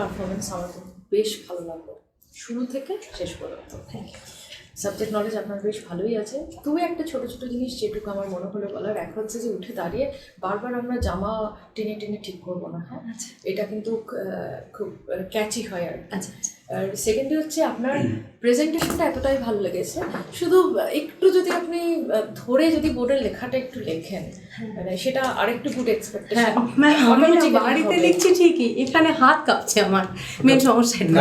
Performance আমার বেশ ভালো লাগল। শুরু থেকে শেষ পর্যন্ত। থ্যাংক ইউ সাবজেক্ট নলেজ আপনার বেশ ভালোই আছে। তুমি একটা ছোট ছোট জিনিস যেটুকু আমার মনে হলো বলার। এক হচ্ছে যে উঠে দাঁড়িয়ে বারবার আমরা জামা টেনে টেনে ঠিক করব না হ্যাঁ? আচ্ছা। এটা কিন্তু খুব ক্যাচি হয় আর আচ্ছা আচ্ছা। আর সেকেন্ডলি হচ্ছে আপনার প্রেজেন্টেশনটা এতটাই ভালো লেগেছে। শুধু একটু যদি আপনি ধরে যদি বোর্ডের লেখাটা একটু লেখেন মানে সেটা আরেকটু গুড হ্যাঁ এক্সপেকটেশন আমি বাড়িতে লিখছি ঠিকই এখানে হাত কাঁপছে আমার মেন সমস্যা এটা।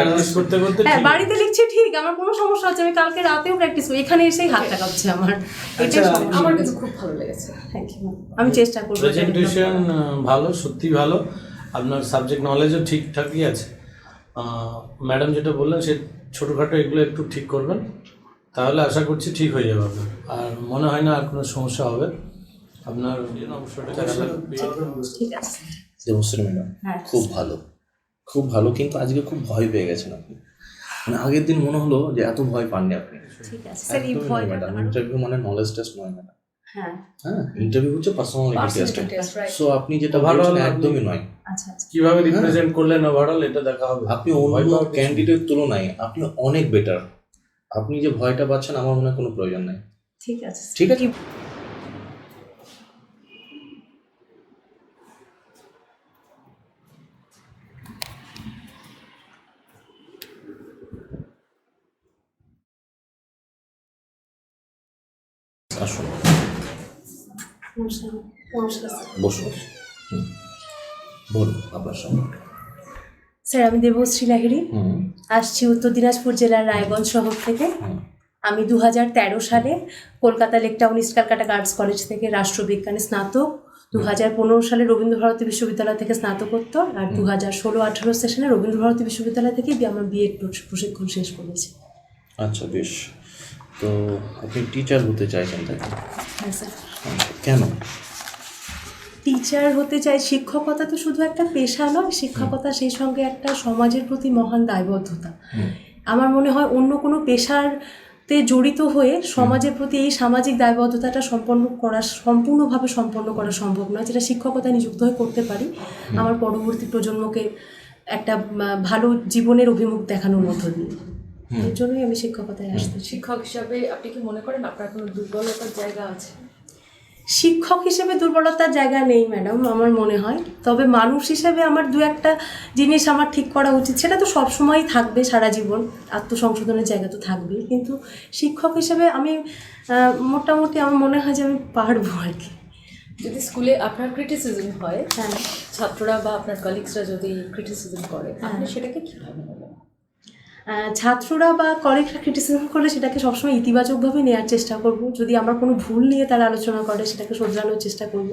হ্যাঁ ঠিক। বাড়িতে লিখছি ঠিক আমার কোনো সমস্যা হচ্ছে আমি কালকে রাতেও প্র্যাকটিস করি এখানে এসেই হাতটা কাঁপছে আমার। এটাই আচ্ছা, আমার কিন্তু খুব ভালো লেগেছে। থ্যাংক ইউ আমি চেষ্টা করব প্রেজেন্টেশন ভালো সত্যি ভালো। আপনার সাবজেক্ট নলেজও ঠিকঠাকই আছে। ম্যাডাম যেটা বললেন সে ছোটোখাটো এগুলো একটু ঠিক করবেন। তাহলে আশা করছি ঠিক হয়ে যাবে আপনার। আর মনে হয় না আর কোনো সমস্যা হবে। আপনার দেবশ্রী ম্যাডাম হ্যাঁ। খুব ভালো। খুব ভালো কিন্তু আজকে খুব ভয় পেয়ে গেছেন আপনি। মানে আগের দিন মনে হলো যে এত ভয় পাননি আপনি। ম্যাডাম ইন্টারভিউ মানে নলেজ টেস্ট নয় ম্যাডাম হ্যাঁ। হ্যাঁ ইন্টারভিউ হচ্ছে পার্সোনালিটি টেস্ট. সো আপনি যেটা ভালো একদমই নয়। কীভাবে রিপ্রেজেন্ট করলেন ওভারঅল এটা দেখা হবে। আপনি অন্য। ক্যান্ডিডেট তুলনায় আপনি অনেক বেটার আপনি যে ভয়টা পাচ্ছেন আমার মনে হয় কোনো প্রয়োজন নেই। ঠিক আছে ঠিক আছে? আসুন। বসুন। বলুন আপনার সঙ্গে। স্যার আমি দেবশ্রী লাহিড়ী। আসছি উত্তর দিনাজপুর জেলার রায়গঞ্জ শহর থেকে। আমি দু তেরো সালে Kolkata Lake Town East Calcutta Girls College থেকে রাষ্ট্রবিজ্ঞানে স্নাতক দু হাজার পনেরো সালে রবীন্দ্রভারতী বিশ্ববিদ্যালয় থেকে স্নাতকোত্তর আর দু হাজার ষোলো আঠারো সেশনে রবীন্দ্রভারতী বিশ্ববিদ্যালয় থেকে আমার বিএড প্রশিক্ষণ শেষ করেছি। আচ্ছা বেশ। তো আপনি টিচার হতে চাইছেন তাই হ্যাঁ স্যার। কেন? টিচার হতে চাই শিক্ষকতা তো শুধু একটা পেশা নয় শিক্ষকতা সেই সঙ্গে একটা সমাজের প্রতি মহান দায়বদ্ধতা। আমার মনে হয় অন্য কোনো পেশারতে জড়িত হয়ে সমাজের প্রতি এই সামাজিক দায়বদ্ধতাটা সম্পন্ন করা সম্পূর্ণভাবে সম্পন্ন করা সম্ভব নয় যেটা শিক্ষকতা নিযুক্ত হয়ে করতে পারি। আমার পরবর্তী প্রজন্মকে একটা ভালো জীবনের অভিমুখ দেখানোর মধ্য দিয়ে। এর জন্যই আমি শিক্ষকতায় আসতে শিক্ষক হিসাবে আপনি কি মনে করেন আপনার কোনো দুর্বলতার জায়গা আছে? শিক্ষক হিসেবে দুর্বলতার জায়গা নেই ম্যাডাম আমার মনে হয়। তবে মানুষ হিসেবে আমার দু একটা জিনিস আমার ঠিক করা উচিত সেটা তো সবসময়ই থাকবে সারা জীবন। আত্মসংশোধনের জায়গা তো থাকবেই। কিন্তু শিক্ষক হিসেবে আমি মোটামুটি আমার মনে হয় যে আমি পারব আর কি। যদি স্কুলে আপনার ক্রিটিসিজম হয় হ্যাঁ। ছাত্ররা বা আপনার কলিগসরা যদি ক্রিটিসিজম করে আপনি সেটাকে কীভাবে নেবেন? ছাত্ররা বা কলিগরা ক্রিটিসিজম করলে সেটাকে সবসময় ইতিবাচকভাবে নেওয়ার চেষ্টা করব। যদি আমার কোনো ভুল নিয়ে তারা আলোচনা করে সেটাকে শোধরানোর চেষ্টা করব।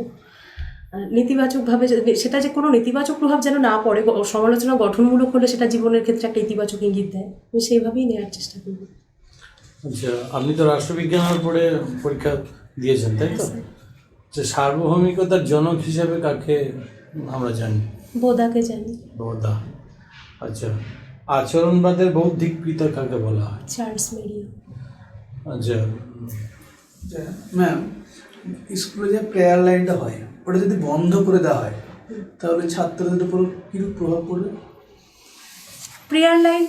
নেতিবাচকভাবে সেটা যে কোনো নেতিবাচক প্রভাব যেন না পড়ে সমালোচনা গঠনমূলক হলে সেটা জীবনের ক্ষেত্রে একটা ইতিবাচক ইঙ্গিত দেয়। আমি সেইভাবেই নেওয়ার চেষ্টা করব। আচ্ছা আপনি তো রাষ্ট্রবিজ্ঞানের পড়ে পরীক্ষা দিয়েছেন তাই তো? যে সার্বভৌমিকতার জনক হিসেবে কাকে আমরা জানি? বোদাকে জানি। বোধা আচ্ছা আচরণবাদের বৌদ্ধিক পিতা কাকে বলা হয়? Charles Merriam. আচ্ছা ম্যাম স্কুলে যে প্রেয়ার লাইনটা হয় ওটা যদি বন্ধ করে দেওয়া হয় তাহলে ছাত্রদের উপর কীরূপ প্রভাব পড়বে? প্রেয়ার লাইন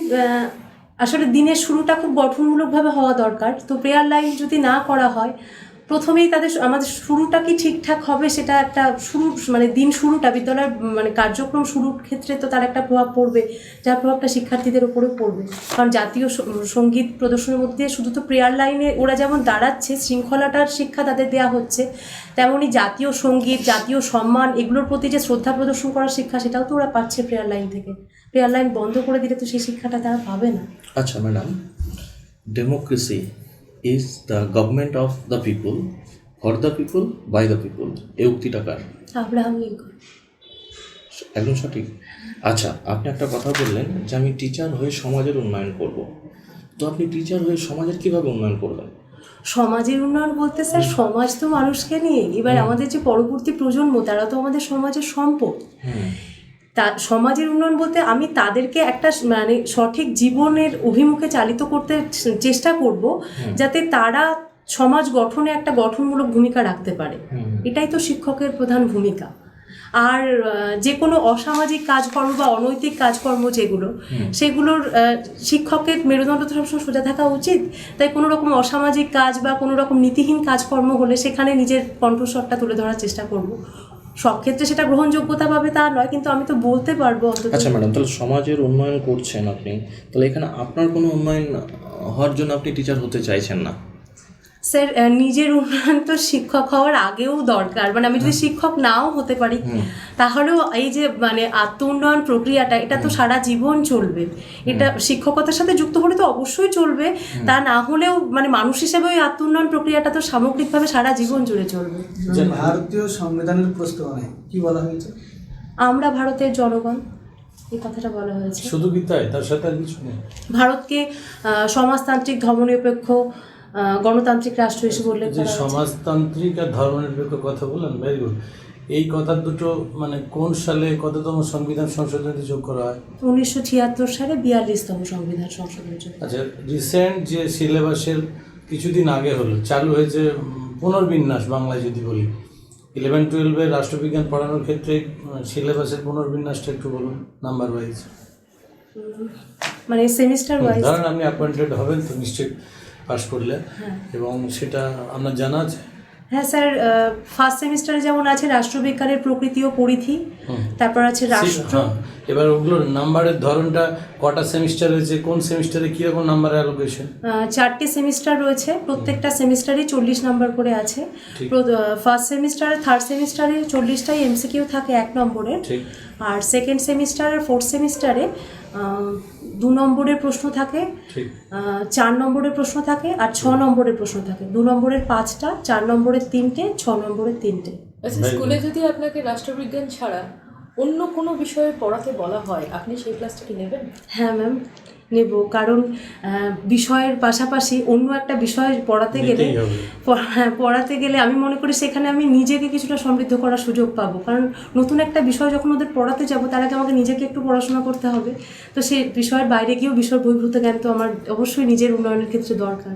আসলে দিনের শুরুটা খুব গঠনমূলকভাবে হওয়া দরকার। তো প্রেয়ার লাইন যদি না করা হয় প্রথমেই তাদের আমাদের শুরুটা কি ঠিকঠাক হবে সেটা একটা শুরু মানে দিন শুরুটা, বিদ্যালয়ের মানে কার্যক্রম শুরুর ক্ষেত্রে তো তার একটা প্রভাব পড়বে, যার প্রভাবটা শিক্ষার্থীদের উপরেও পড়বে। কারণ জাতীয় সংগীত প্রদর্শনের মধ্যে দিয়ে শুধু তো প্রেয়ার লাইনে ওরা যেমন দাঁড়াচ্ছে, শৃঙ্খলাটার শিক্ষা তাদের দেওয়া হচ্ছে, তেমনি জাতীয় সংগীত, জাতীয় সম্মান এগুলোর প্রতি যে শ্রদ্ধা প্রদর্শন করার শিক্ষা সেটাও তো ওরা পাচ্ছে প্রেয়ার লাইন থেকে। প্রেয়ার লাইন বন্ধ করে দিলে তো সেই শিক্ষাটা তারা পাবে না। আচ্ছা madam, democracy is the government of the people for the people by the people এই উক্তিটা কার? Abraham Lincoln. একদম সঠিক। আচ্ছা আপনি একটা কথা বললেন যে আমি টিচার হয়ে সমাজের উন্নয়ন করব। তো আপনি টিচার হয়ে সমাজের কীভাবে উন্নয়ন করবেন? সমাজের উন্নয়ন বলতে স্যার সমাজ তো মানুষকে নিয়ে। এবার আমাদের যে পরবর্তী প্রজন্ম তারা তো আমাদের সমাজের সম্পদ। তা সমাজের উন্নয়ন বলতে আমি তাদেরকে একটা মানে সঠিক জীবনের অভিমুখে চালিত করতে চেষ্টা করব যাতে তারা সমাজ গঠনে একটা গঠনমূলক ভূমিকা রাখতে পারে। এটাই তো শিক্ষকের প্রধান ভূমিকা। আর যে কোনো অসামাজিক কাজকর্ম বা অনৈতিক কাজকর্ম যেগুলো সেগুলোর শিক্ষকের মেরুদণ্ড তো সবসময় সোজা থাকা উচিত। তাই কোনো রকম অসামাজিক কাজ বা কোনো রকম নীতিহীন কাজকর্ম হলে সেখানে নিজের কণ্ঠস্বরটা তুলে ধরার চেষ্টা করব। সব ক্ষেত্রে সেটা গ্রহণযোগ্যতা পাবে তা নয়, কিন্তু আমি তো বলতে পারব আচ্ছা ম্যাডাম, তাহলে সমাজের উন্নয়ন করছেন আপনি, তাহলে এখানে আপনার কোনো উন্নয়ন হওয়ার জন্য আপনি টিচার হতে চাইছেন না? স্যার নিজের উন্নয়ন তো শিক্ষক হওয়ার আগেও দরকার। মানে আমি যদি শিক্ষক নাও হতে পারি তাহলেও এই যে মানে আত্ম উন্নয়ন প্রক্রিয়াটা এটা তো সারা জীবন চলবে। এটা শিক্ষকতার সাথে যুক্ত হলে তো অবশ্যই চলবে। তা না হলেও মানে মানুষ হিসেবে ওই আত্ম উন্নয়ন প্রক্রিয়াটা তো সামগ্রিকভাবে সারা জীবন জুড়ে চলবে। ভারতীয় সংবিধানের প্রস্তাবনায় কি বলা হয়েছে? আমরা ভারতের জনগণ এই কথাটা বলা হয়েছে। শুধু কি তাই? তার সাথে আর কিছু নেই? ভারতকে সমাজতান্ত্রিক ধর্মনিরপেক্ষ গণতান্ত্রিক রাষ্ট্র হিসেবে উল্লেখ যে সমাজতান্ত্রিক আর ধর্মনিরপেক্ষ কথা বললেন ভেরি গুড। এই কথা দুটো মানে কোন সালে কততম সংবিধান সংশোধনীতে যোগ করা হয়? উনিশশো ছিয়াত্তর সালে বিয়াল্লিশতম সংবিধান সংশোধন আচ্ছা রিসেন্ট যে সিলেবাসের কিছুদিন আগে হলো চালু হয়েছে পুনর্বিন্যাস বাংলায় যদি বলি। ইলেভেন টুয়েলভে রাষ্ট্রবিজ্ঞান পড়ানোর ক্ষেত্রে সিলেবাসের পুনর্বিন্যাসটা একটু বলুন নাম্বার ওয়াইজ মানে সেমিস্টার ওয়াইজ ধরেন আপনি অ্যাপয়েন্টেড হবেন তো নিশ্চয়ই। পাশ করলে এবং সেটা আপনার জানা আছে? হ্যাঁ স্যার ফার্স্ট সেমিস্টারে যেমন আছে রাষ্ট্রবিজ্ঞানের প্রকৃতি ও পরিধি তারপর আছে রাষ্ট্র হ্যাঁ, এবার ওগুলোর নাম্বারের ধরনটা কটা সেমিস্টার হয়েছে কোন সেমিস্টারে কীরকম নাম্বার অ্যালোকেশন চারটে সেমিস্টার রয়েছে প্রত্যেকটা সেমিস্টারে চল্লিশ নাম্বার করে আছে। ফার্স্ট সেমিস্টারে থার্ড সেমিস্টারে চল্লিশটাই এমসিকিউ থাকে এক নম্বরে আর সেকেন্ড সেমিস্টার আর ফোর্থ সেমিস্টারে দু নম্বরের প্রশ্ন থাকে আহ, চার নম্বরের প্রশ্ন থাকে আর ছ নম্বরের প্রশ্ন থাকে। দু নম্বরের পাঁচটা চার নম্বরের তিনটে ছ নম্বরের তিনটে। আচ্ছা স্কুলে যদি আপনাকে রাষ্ট্রবিজ্ঞান ছাড়া অন্য কোনো বিষয়ে পড়াতে বলা হয় আপনি সেই ক্লাসটা কি নেবেন? হ্যাঁ ম্যাম নেব। কারণ বিষয়ের পাশাপাশি অন্য একটা বিষয় পড়াতে গেলে হ্যাঁ পড়াতে গেলে আমি মনে করি সেখানে আমি নিজেকে কিছুটা সমৃদ্ধ করার সুযোগ পাবো। কারণ নতুন একটা বিষয় যখন ওদের পড়াতে যাব তার আগে আমাকে নিজেকে একটু পড়াশোনা করতে হবে। তো সেই বিষয়ের বাইরে গিয়েও বিষয় বহির্ভূত জ্ঞান তো আমার অবশ্যই নিজের উন্নয়নের ক্ষেত্রে দরকার।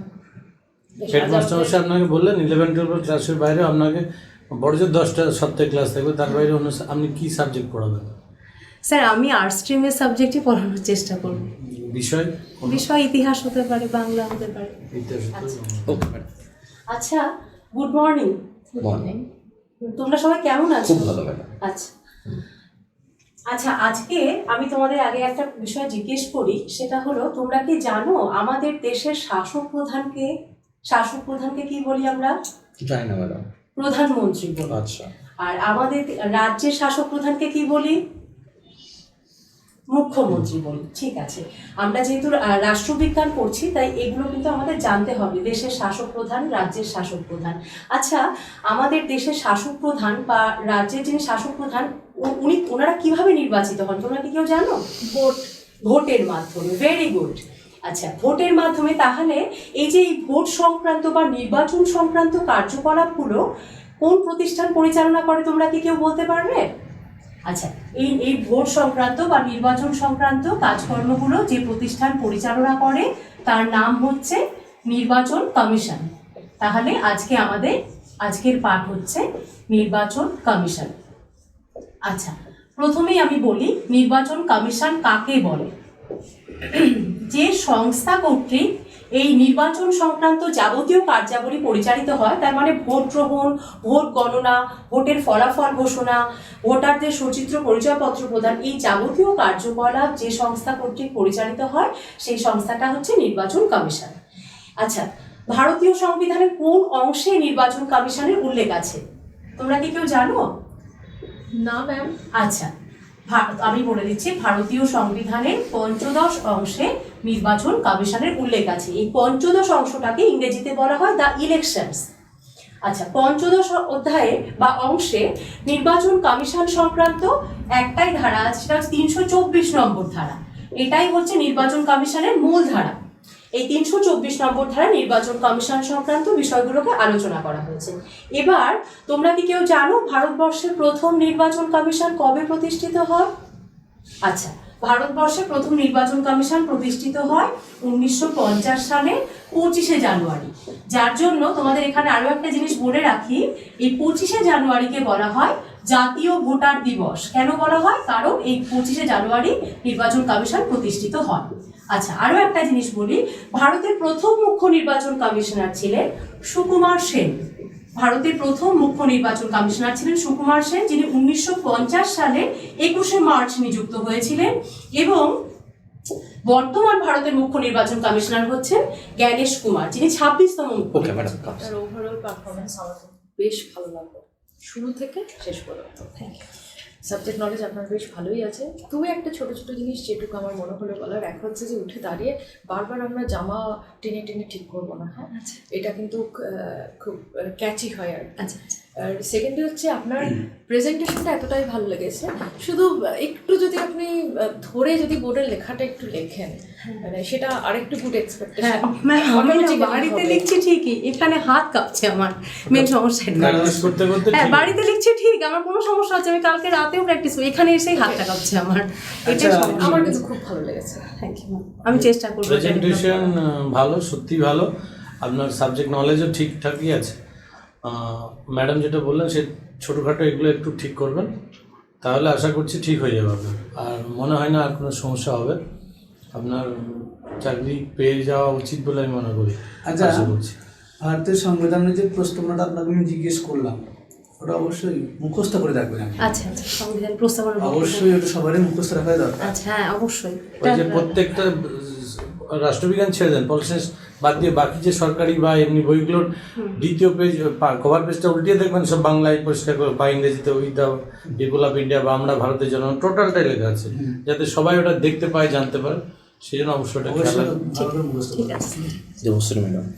হেডমাস্টার মশাই আপনাকে বললেন ইলেভেন টুয়েলভ ক্লাসের বাইরে আপনাকে বড় জোর দশটা সপ্তাহে ক্লাস থাকবে তার বাইরে অন্য আপনি কি সাবজেক্ট পড়াবেন? স্যার আমি আর্টস স্ট্রিমের সাবজেক্টই পড়ানোর চেষ্টা করব। বিষয় বিষয় ইতিহাস হতে পারে বাংলা হতে পারে। আচ্ছা। গুড মর্নিং মর্নিং তোমরা সবাই কেমন আছো? খুব ভালো ম্যাডাম আচ্ছা। আচ্ছা আজকে আমি তোমাদের আগে একটা বিষয় জিজ্ঞেস করি সেটা হলো তোমরা কি জানো আমাদের দেশের শাসক প্রধানকে শাসক প্রধানকে কি বলি আমরা? জানি না ম্যাডাম প্রধানমন্ত্রী বলি আচ্ছা। আর আমাদের রাজ্যের শাসক প্রধানকে কি বলি? মুখ্যমন্ত্রী বলি ঠিক আছে। আমরা যেহেতু রাষ্ট্রবিজ্ঞান পড়ছি তাই এগুলো কিন্তু আমাদের জানতে হবে। দেশের শাসক প্রধান রাজ্যের শাসক প্রধান। আচ্ছা আমাদের দেশের শাসক প্রধান বা রাজ্যের যিনি শাসক প্রধান উনি ওনারা কীভাবে নির্বাচিত হন? তোমরা কি কেউ জানো? ভোট। ভোটের মাধ্যমে। ভেরি গুড আচ্ছা ভোটের মাধ্যমে তাহলে এই যে এই ভোট সংক্রান্ত বা নির্বাচন সংক্রান্ত কার্যকলাপগুলো কোন প্রতিষ্ঠান পরিচালনা করে তোমরা কি কেউ বলতে পারবে? আচ্ছা এই এই ভোট সংক্রান্ত বা নির্বাচন সংক্রান্ত কাজকর্মগুলো যে প্রতিষ্ঠান পরিচালনা করে তার নাম হচ্ছে নির্বাচন কমিশন। তাহলে আজকে আমাদের, আজকের পাঠ হচ্ছে নির্বাচন কমিশন। আচ্ছা প্রথমেই আমি বলি নির্বাচন কমিশন কাকে বলে? যে সংস্থা কর্তৃক এই নির্বাচন সংক্রান্ত যাবতীয় কার্যাবলী পরিচালিত হয় তার মানে ভোট গ্রহণ ভোট গণনা ভোটের ফলাফল ঘোষণা ভোটারদের সচিত্র পরিচয়পত্র প্রদান এই যাবতীয় কার্যকলাপ যে সংস্থা কর্তৃক পরিচালিত হয় সেই সংস্থাটা হচ্ছে নির্বাচন কমিশন। আচ্ছা ভারতীয় সংবিধানের কোন অংশে নির্বাচন কমিশনের উল্লেখ আছে? তোমরা কি কেউ জানো? না ম্যাম আচ্ছা আমি বলে দিচ্ছি ভারতীয় সংবিধানের পঞ্চদশ অংশে নির্বাচন কমিশনের উল্লেখ আছে। এই পঞ্চদশ অংশটাকে ইংরেজিতে বলা হয় দ্য ইলেকশনস আচ্ছা পঞ্চদশ অধ্যায়ে বা অংশে নির্বাচন কমিশন সংক্রান্ত একটাই ধারা আছে, সেটা তিনশো চব্বিশ নম্বর ধারা। এটাই হচ্ছে নির্বাচন কমিশনের মূল ধারা। এই তিনশো চব্বিশ নম্বর ধারা নির্বাচন কমিশন সংক্রান্ত বিষয়গুলোকে আলোচনা করা হয়েছে। এবার, তোমরা কি কেউ জানো ভারতবর্ষের প্রথম নির্বাচন কমিশন কবে প্রতিষ্ঠিত হয়? আচ্ছা ভারতবর্ষে প্রথম নির্বাচন কমিশন প্রতিষ্ঠিত হয় উনিশশো পঞ্চাশ সালে পঁচিশে জানুয়ারি। যার জন্য তোমাদের এখানে আরও একটা জিনিস বলে রাখি, এই পঁচিশে জানুয়ারিকে বলা হয় জাতীয় ভোটার দিবস। কেন বলা হয়? কারণ এই পঁচিশে জানুয়ারি নির্বাচন কমিশন প্রতিষ্ঠিত হয়। আচ্ছা আরও একটা জিনিস বলি, ভারতের প্রথম মুখ্য নির্বাচন কমিশনার ছিলেন সুকুমার সেন। ভারতের প্রথম মুখ্য নির্বাচন কমিশনার ছিলেন সুকুমার সেন যিনি উনিশশো পঞ্চাশ সালে একুশে মার্চ নিযুক্ত হয়েছিলেন এবং বর্তমান ভারতের মুখ্য নির্বাচন কমিশনার হচ্ছেন জ্ঞানেশ কুমার যিনি ছাব্বিশতম মুখ্য ওকে ম্যাডাম ওভারঅল পারফরমেন্স আমার বেশ ভালো লাগল। শুরু থেকে শেষ পর্যন্ত। থ্যাংক ইউ সাবজেক্ট নলেজ আপনার বেশ ভালোই আছে। তুই একটা ছোট ছোট জিনিস যেটুকু আমার মনে হলো বলার এক হচ্ছে যে উঠে দাঁড়িয়ে বারবার আমরা জামা টেনে টেনে ঠিক করব না হ্যাঁ? এটা কিন্তু খুব ক্যাচি হয় আর আচ্ছা আচ্ছা। আর সেকেন্ডে হচ্ছে আপনার প্রেজেন্টেশনটা এতটাই ভালো লেগেছে। শুধু একটু যদি আপনি ধরে যদি বোর্ডের লেখাটা একটু লেখেন মানে সেটা আরেকটু গুড হ্যাঁ এক্সপেকটেশন আমি বাড়িতে লিখছি ঠিকই এখানে হাত কাঁপছে আমার মেন সমস্যা এটা। নার্ভাস করতে করতে হ্যাঁ বাড়িতে লিখছি ঠিক আমার কোনো সমস্যা হচ্ছে আমি কালকে রাতেও প্র্যাকটিস করি এখানে এসেই হাতটা কাঁপছে আমার। আচ্ছা, আমার কিন্তু খুব ভালো লেগেছে। থ্যাংক ইউ আমি চেষ্টা করব প্রেজেন্টেশন ভালো সত্যি ভালো। আপনার সাবজেক্ট নলেজও ঠিকঠাকই আছে। ম্যাডাম যেটা বললেন সে ছোটোখাটো এগুলো একটু ঠিক করবেন। তাহলে আশা করছি ঠিক হয়ে যাবে আপনার। আর মনে হয় না আর কোনো সমস্যা হবে। আপনার চাকরি পেয়ে যাওয়া উচিত বলে আমি মনে করি। আচ্ছা আশা করছি। ভারতের সংবিধানের যে প্রস্তাবনাটা আপনাকে আমি জিজ্ঞেস করলাম ওটা অবশ্যই মুখস্থ করে রাখবেন আচ্ছা আচ্ছা সংবিধান প্রস্তাবনা অবশ্যই ওটা সবারই মুখস্থ রাখা দরকার। আচ্ছা হ্যাঁ অবশ্যই। ওই যে প্রত্যেকটা রাষ্ট্রবিজ্ঞান ছেড়ে দেন। পলিসেন্স বাদ দিয়ে বাকি যে সরকারি বা এমনি বইগুলোর দ্বিতীয় পেজ কভার পেজটা উল্টিয়ে দেখবেন সব বাংলায় পরিষ্কার করে বা ইংরেজিতে with the people of India বা আমরা ভারতের জন্য টোটালটাই লেখা আছে। যাতে সবাই ওটা দেখতে পায় জানতে পারে সেই জন্য অবশ্যই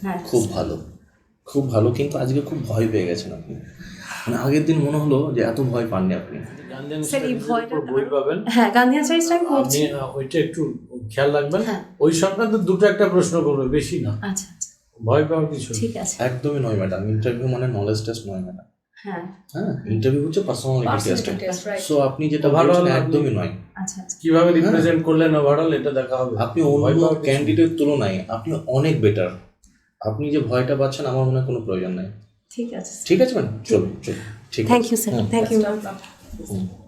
হ্যাঁ। খুব ভালো। খুব ভালো কিন্তু আজকে খুব ভয় পেয়ে গেছেন আপনি। মানে আগের দিন মনে হলো যে এত ভয় পাননি আপনি। বই পাবেন। হ্যাঁ গান্ধী আচার্য করছি ওইটা একটু খেয়াল রাখবেন। হ্যাঁ। ওই সংক্রান্ত দুটো একটা প্রশ্ন করবে বেশি না। আচ্ছা আচ্ছা। ভয় পাওয়ার কিছু ঠিক আছে। একদমই নয় ম্যাডাম। ইন্টারভিউ মানে নলেজ টেস্ট নয় ম্যাডাম। হ্যাঁ। হ্যাঁ ইন্টারভিউ হচ্ছে পার্সোনালিটি টেস্ট. সো আপনি যেটা বলছেন একদমই নয়। আচ্ছা আচ্ছা। কীভাবে রিপ্রেজেন্ট করলেন ওভারঅল এটা দেখা হবে। আপনি অন্য ক্যান্ডিডেট তুলনায় আপনি অনেক বেটার আপনি যে ভয়টা পাচ্ছেন আমার মনে হয় কোনো প্রয়োজন নাই। ঠিক আছে ঠিক আছে ম্যাম চলুন চলুন। ঠিক আছে। Thank you sir thank you. Hmm.